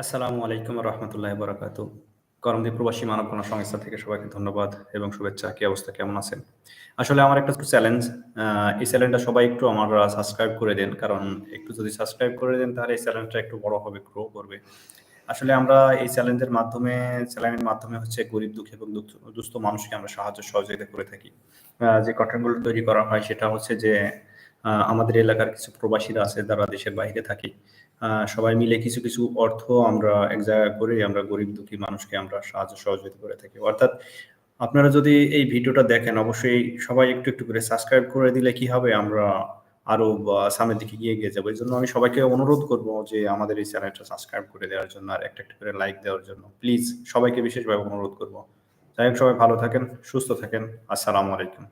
আসসালামু আলাইকুম রহমতুল্লাহ বরাকাত করমদ্বীপ প্রবাসী মানব গণ সংস্থা থেকে সবাইকে ধন্যবাদ এবং শুভেচ্ছা। কি অবস্থা? কেমন আছেন? আসলে আমার একটা একটু চ্যালেঞ্জ এই চ্যানেলটা সবাই একটু আমার সাবস্ক্রাইব করে দেন। কারণ একটু যদি সাবস্ক্রাইব করে দেন, তাহলে এই চ্যানেলটা একটু বড় হবে গ্রো করবে। আসলে আমরা এই চ্যালেঞ্জের মাধ্যমে, চ্যানেলের মাধ্যমে হচ্ছে গরিব দুঃখী এবং দুস্থ মানুষকে আমরা সাহায্য, সহযোগিতা করে থাকি। যে কন্টেন্টগুলো তৈরি করা হয়, সেটা হচ্ছে যে আমাদের এলাকার কিছু প্রবাসীরা আছে, যারা দেশের বাইরে থাকি। সবাই মিলে কিছু কিছু অর্থ আমরা এক জায়গায় করে আমরা গরিব দুঃখী মানুষকে আমরা সাহায্য সহযোগিতা করে থাকি। অর্থাৎ আপনারা যদি এই ভিডিওটা দেখেন, অবশ্যই সবাই একটু একটু করে সাবস্ক্রাইব করে দিলে কি হবে? আমরা আরও সামনের দিকে গিয়ে গিয়ে যাব। এই জন্য আমি সবাইকে অনুরোধ করব যে আমাদের এই চ্যানেলটা সাবস্ক্রাইব করে দেওয়ার জন্য আর একটা একটা করে লাইক দেওয়ার জন্য। প্লিজ সবাইকে বিশেষভাবে অনুরোধ করব। যাই হোক, সবাই ভালো থাকেন, সুস্থ থাকেন। আসসালামু আলাইকুম।